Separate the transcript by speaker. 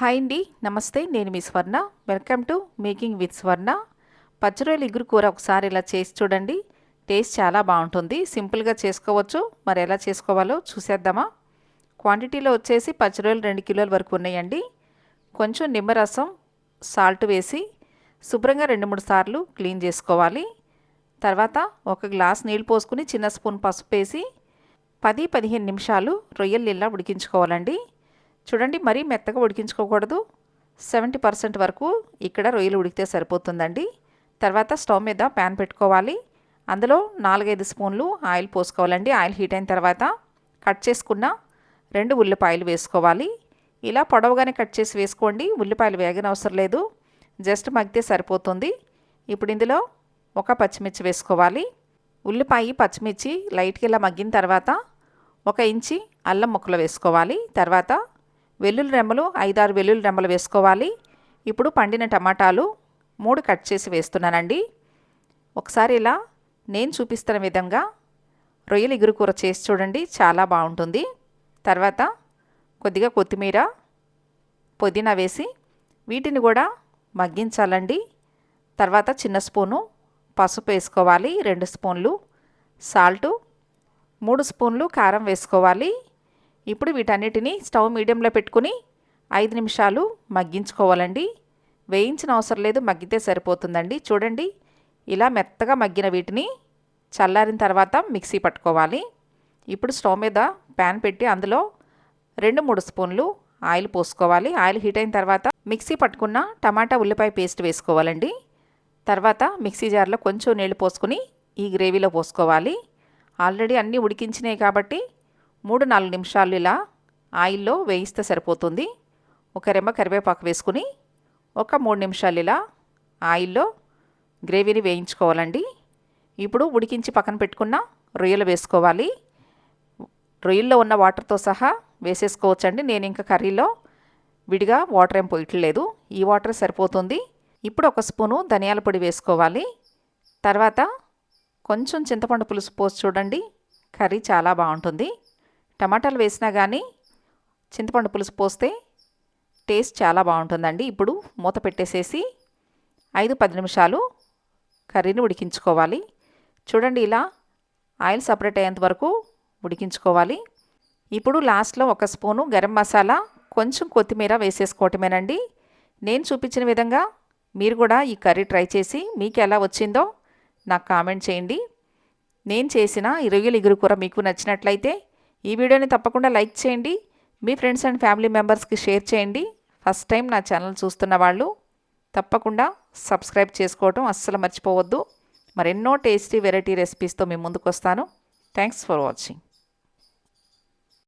Speaker 1: Hi అండి నమస్తే నేను మీ Swarna. Welcome to making with Swarna. పచ్చిరొయ్యలు ఇగురు కూర ఒకసారి ఇలా చేసి చూడండి. టేస్ట్ చాలా బాగుంటుంది. సింపుల్గా చేసుకోవచ్చు. మరి ఎలా చేసుకోవాలో చూసేద్దామా? క్వాంటిటీలో వచ్చేసి పచ్చిరొయ్యలు రెండు కిలోల వరకు ఉన్నాయండి. కొంచెం నిమ్మరసం సాల్ట్ వేసి శుభ్రంగా రెండు మూడు సార్లు క్లీన్ చేసుకోవాలి. తర్వాత ఒక గ్లాస్ నీళ్ళు పోసుకుని చిన్న స్పూన్ పసుపు వేసి పది పదిహేను నిమిషాలు రొయ్యలు ఇలా ఉడికించుకోవాలండి. చూడండి మరీ మెత్తగా ఉడికించుకోకూడదు. సెవెంటీ పర్సెంట్ వరకు ఇక్కడ రొయ్యలు ఉడికితే సరిపోతుందండి. తర్వాత స్టవ్ మీద ప్యాన్ పెట్టుకోవాలి. అందులో నాలుగైదు స్పూన్లు ఆయిల్ పోసుకోవాలండి. ఆయిల్ హీట్ అయిన తర్వాత కట్ చేసుకున్న రెండు ఉల్లిపాయలు వేసుకోవాలి. ఇలా పొడవుగానే కట్ చేసి వేసుకోండి. ఉల్లిపాయలు వేగన అవసరం లేదు. జస్ట్ మగ్గితే సరిపోతుంది. ఇప్పుడు ఇందులో ఒక పచ్చిమిర్చి వేసుకోవాలి. ఉల్లిపాయ పచ్చిమిర్చి లైట్గా ఇలా మగ్గిన తర్వాత ఒక ఇంచి అల్లం ముక్కలు వేసుకోవాలి. తర్వాత వెల్లుల్లి రెమ్మలు ఐదారు వెల్లుల్లి రెమ్మలు వేసుకోవాలి. ఇప్పుడు పండిన టమాటాలు మూడు కట్ చేసి వేస్తున్నానండి. ఒకసారి ఇలా నేను చూపిస్తున్న విధంగా రొయ్యలు ఇగురు కూర చేసి చూడండి చాలా బాగుంటుంది. తర్వాత కొద్దిగా కొత్తిమీర పుదీనా వేసి వీటిని కూడా మగ్గించాలండి. తర్వాత చిన్న స్పూను పసుపు వేసుకోవాలి రెండు స్పూన్లు సాల్టు మూడు స్పూన్లు కారం వేసుకోవాలి. ఇప్పుడు వీటన్నిటిని స్టవ్ మీడియంలో పెట్టుకుని ఐదు నిమిషాలు మగ్గించుకోవాలండి. వేయించిన అవసరం లేదు మగ్గితే సరిపోతుందండి. చూడండి ఇలా మెత్తగా మగ్గిన వీటిని చల్లారిన తర్వాత మిక్సీ పట్టుకోవాలి. ఇప్పుడు స్టవ్ మీద ప్యాన్ పెట్టి అందులో రెండు మూడు స్పూన్లు ఆయిల్ పోసుకోవాలి. ఆయిల్ హీట్ అయిన తర్వాత మిక్సీ పట్టుకున్న టమాటా ఉల్లిపాయ పేస్ట్ వేసుకోవాలండి. తర్వాత మిక్సీ జార్లో కొంచెం నీళ్ళు పోసుకుని ఈ గ్రేవీలో పోసుకోవాలి. ఆల్రెడీ అన్నీ ఉడికించినాయి కాబట్టి మూడు నాలుగు నిమిషాలు ఇలా ఆయిల్లో వేయిస్తే సరిపోతుంది. ఒక రెమ్మ కరివేపాకు వేసుకుని ఒక మూడు నిమిషాలు ఇలా ఆయిల్లో గ్రేవీని వేయించుకోవాలండి. ఇప్పుడు ఉడికించి పక్కన పెట్టుకున్న రొయ్యలు వేసుకోవాలి. రొయ్యల్లో ఉన్న వాటర్తో సహా వేసేసుకోవచ్చండి. నేను ఇంకా కర్రీలో విడిగా వాటర్ ఏం పోయట్లేదు. ఈ వాటర్ సరిపోతుంది. ఇప్పుడు ఒక స్పూను ధనియాల పొడి వేసుకోవాలి. తర్వాత కొంచెం చింతపండు పులుసు పోసి చూడండి. కర్రీ చాలా బాగుంటుంది. టమాటాలు వేసినా కానీ చింతపండు పులుసు పోస్తే టేస్ట్ చాలా బాగుంటుందండి. ఇప్పుడు మూత పెట్టేసేసి ఐదు పది నిమిషాలు కర్రీని ఉడికించుకోవాలి. చూడండి ఇలా ఆయిల్ సపరేట్ అయ్యేంత వరకు ఉడికించుకోవాలి. ఇప్పుడు లాస్ట్లో ఒక స్పూను గరం మసాలా కొంచెం కొత్తిమీర వేసేసుకోవటమేనండి. నేను చూపించిన విధంగా మీరు కూడా ఈ కర్రీ ట్రై చేసి మీకు ఎలా వచ్చిందో నాకు కామెంట్ చేయండి. నేను చేసిన ఈ రొయ్యలు ఇగురు కూర మీకు నచ్చినట్లయితే ఈ వీడియోని తప్పకుండా లైక్ చేయండి. మీ ఫ్రెండ్స్ అండ్ ఫ్యామిలీ మెంబర్స్కి షేర్ చేయండి. ఫస్ట్ టైం నా ఛానల్ చూస్తున్న వాళ్ళు తప్పకుండా సబ్స్క్రైబ్ చేసుకోవటం అస్సలు మర్చిపోవద్దు. మరెన్నో టేస్టీ వెరైటీ రెసిపీస్తో మీ ముందుకు వస్తాను థ్యాంక్స్ ఫర్ వాచింగ్.